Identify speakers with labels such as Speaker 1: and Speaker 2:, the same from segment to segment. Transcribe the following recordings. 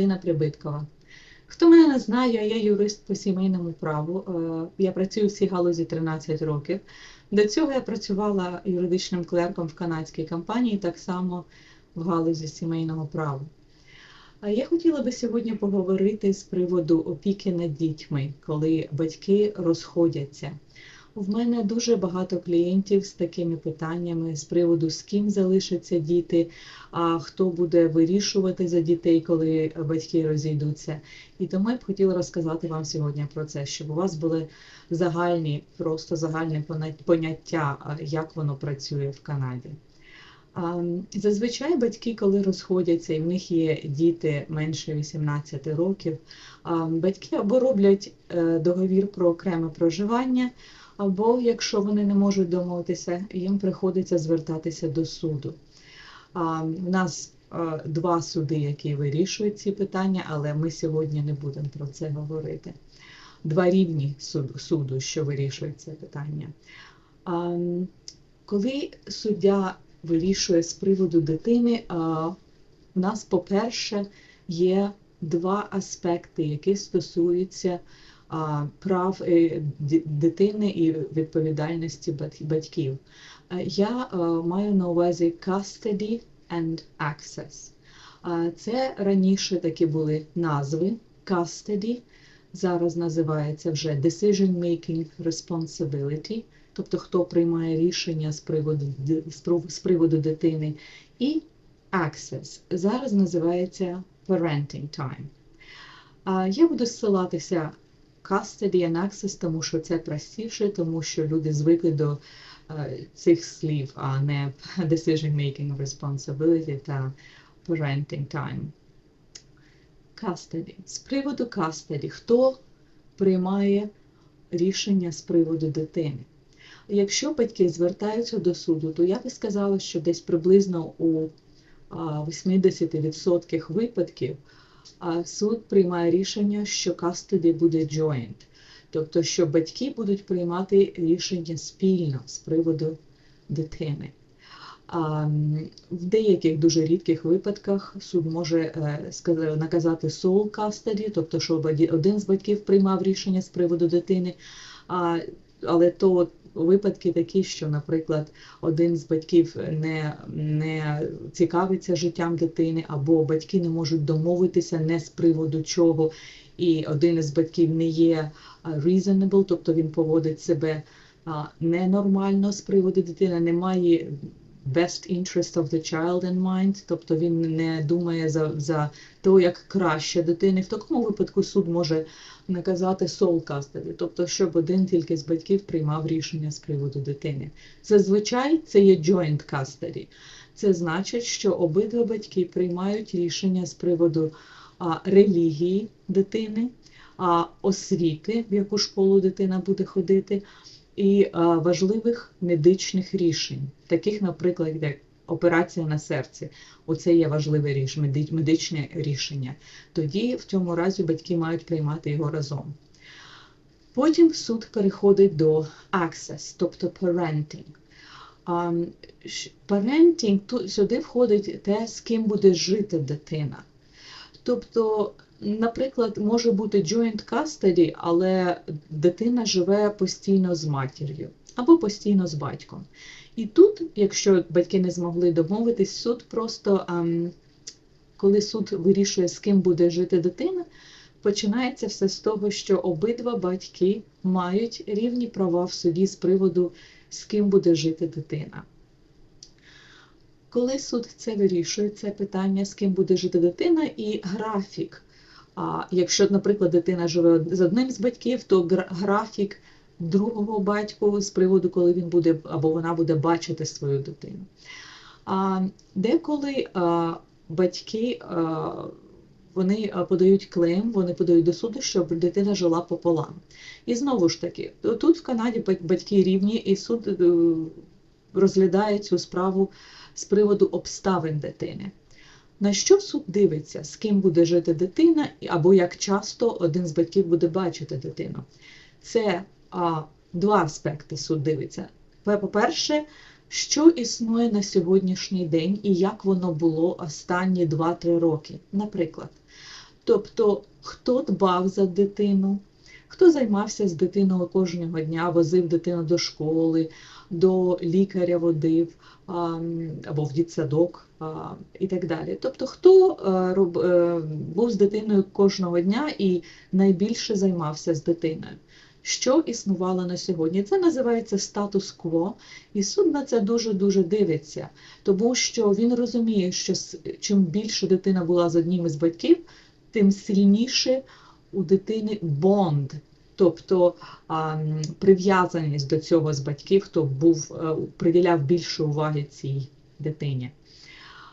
Speaker 1: Галина Прибиткова. Хто мене не знає, я юрист по сімейному праву. Е, Я працюю в цій галузі 13 років. До цього я працювала юридичним клерком в канадській компанії, так само в галузі сімейного права. Я хотіла би сьогодні поговорити з приводу опіки над дітьми, коли батьки розходяться. В мене дуже багато клієнтів з такими питаннями з приводу з ким залишаться діти, а хто буде вирішувати за дітей, коли батьки розійдуться. І тому я б хотіла розказати вам сьогодні про це, щоб у вас були загальні, просто загальне поняття, як воно працює в Канаді. Зазвичай батьки, коли розходяться і в них є діти менше 18 років, батьки або роблять е, договір про окреме проживання, або якщо вони не можуть домовитися, їм приходиться звертатися до суду. В нас два суди, які вирішують ці питання, але ми сьогодні не будемо про це говорити. Два рівні суду, що вирішують це питання. Коли суддя вирішує з приводу дитини, в нас, по-перше, є два аспекти, які стосуються прав е, дитини і відповідальності батьків. Е, Я е, маю на увазі custody and access. Це раніше такі були назви custody, зараз називається вже decision making responsibility, тобто хто приймає рішення з приводу, з приводу дитини, і access, зараз називається parenting time. Я буду ссилатися custody and access, тому що це простіше, тому що люди звикли до е, цих слів, а не decision making responsibility та parenting time. Custody. З приводу custody. Хто приймає рішення з приводу дитини? Якщо батьки звертаються до суду, то я би сказала, що десь приблизно у а, 80% випадків суд приймає рішення, що custody буде joint, тобто що батьки будуть приймати рішення спільно з приводу дитини. В деяких дуже рідких випадках суд може е, наказати sole custody, тобто оді- один з батьків приймав рішення з приводу дитини, але то випадки такі, що, наприклад, один з батьків не, не цікавиться життям дитини, або батьки не можуть домовитися не з приводу чого, і один із батьків не є а, reasonable, тобто він поводить себе ненормально з приводу дитини, немає best interest of the child in mind, тобто він не думає за, за те, як краще дитини. В такому випадку суд може наказати sole custody, тобто щоб один тільки з батьків приймав рішення з приводу дитини. Зазвичай це є joint custody. Це значить, що обидва батьки приймають рішення з приводу а, релігії дитини, а, освіти, в яку школу дитина буде ходити, і а, важливих медичних рішень, таких, наприклад, як операція на серці. Оце є важливе рішення, медичне рішення. Тоді в цьому разі батьки мають приймати його разом. Потім суд переходить до access, тобто parenting. Parenting, тут сюди входить те, з ким буде жити дитина. Тобто, наприклад, може бути joint custody, але дитина живе постійно з матір'ю або постійно з батьком. І тут, якщо батьки не змогли домовитись, суд просто, ем, коли суд вирішує, з ким буде жити дитина, починається все з того, що обидва батьки мають рівні права в суді з приводу, з ким буде жити дитина. Коли суд це вирішує, це питання, з ким буде жити дитина, і графік. А якщо, наприклад, дитина живе з одним з батьків, то графік другого батьку з приводу, коли він буде або вона буде бачити свою дитину. А деколи а, батьки а, вони подають клейм, вони подають до суду, щоб дитина жила пополам. І знову ж таки, тут в Канаді батьки рівні, і суд е, розглядає цю справу з приводу обставин дитини. На що суд дивиться, з ким буде жити дитина, або як часто один з батьків буде бачити дитину? Це а, два аспекти суд дивиться. По-перше, що існує на сьогоднішній день і як воно було останні 2-3 роки. Наприклад, Тобто, хто дбав за дитину, хто займався з дитиною кожного дня, возив дитину до школи, до лікаря водив або в дитсадок а, і так далі. Тобто, хто е, е, був з дитиною кожного дня і найбільше займався з дитиною. Що існувало на сьогодні? Це називається статус-кво, і суд на це дуже-дуже дивиться, тому що він розуміє, що чим більше дитина була з одним із батьків, тим сильніше у дитини бонд, тобто прив'язаність до цього з батьків, хто був, е, приділяв більше уваги цій дитині.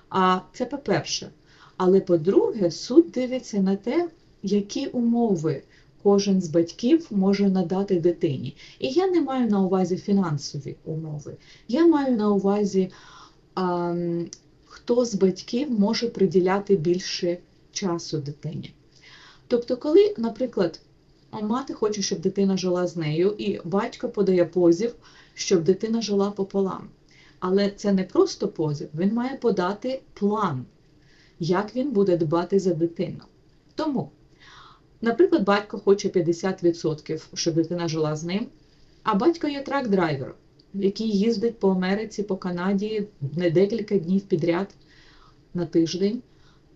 Speaker 1: А це по-перше. Але по-друге, суд дивиться на те, які умови кожен з батьків може надати дитині. І я не маю на увазі фінансові умови. Я маю на увазі, а, хто з батьків може приділяти більше часу дитині. Тобто, коли, наприклад, мати хоче, щоб дитина жила з нею, і батько подає позів, щоб дитина жила пополам. Але це не просто позив, він має подати план, як він буде дбати за дитину. Тому, наприклад, батько хоче 50%, щоб дитина жила з ним, а батько є трак-драйвер, який їздить по Америці, по Канаді не декілька днів підряд на тиждень,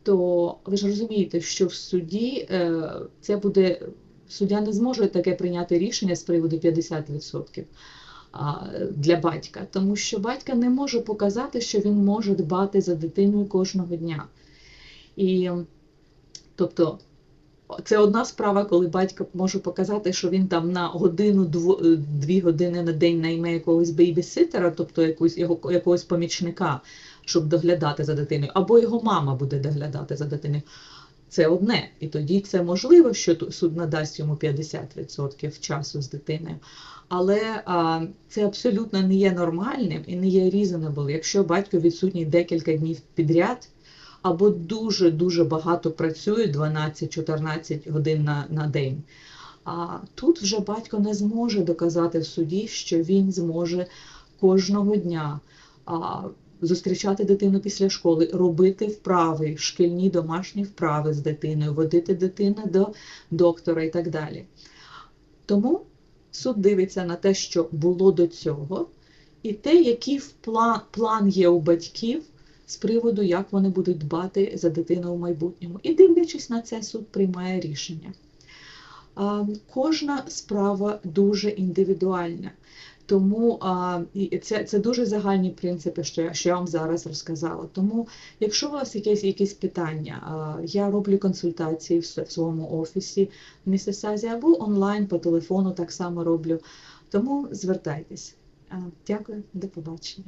Speaker 1: то ви ж розумієте, що в суді е, це буде суддя не зможе таке прийняти рішення з приводу 50% а, для батька, тому що батька не може показати, що він може дбати за дитиною кожного дня. І тобто це одна справа, коли батько може показати, що він там на годину, дві години на день найме якогось бейбіситера, тобто якусь його якогось помічника, щоб доглядати за дитиною, або його мама буде доглядати за дитиною. Це одне, і тоді це можливо, що суд надасть йому 50% часу з дитиною. Але а, це абсолютно не є нормальним і не є reasonable, якщо батько відсутній декілька днів підряд, або дуже-дуже багато працює 12-14 годин на, на день. А тут вже батько не зможе доказати в суді, що він зможе кожного дня а, зустрічати дитину після школи, робити вправи, шкільні домашні вправи з дитиною, водити дитину до доктора і так далі. Тому суд дивиться на те, що було до цього, і те, який план, є у батьків з приводу, як вони будуть дбати за дитину в майбутньому. І дивлячись на це, суд приймає рішення. Кожна справа дуже індивідуальна. Тому а, і це, це дуже загальні принципи, що я, що я вам зараз розказала. Тому, якщо у вас якісь, якісь питання, а, я роблю консультації в, в своєму офісі в Місісазі або онлайн по телефону так само роблю. Тому звертайтесь. А, Дякую, до побачення.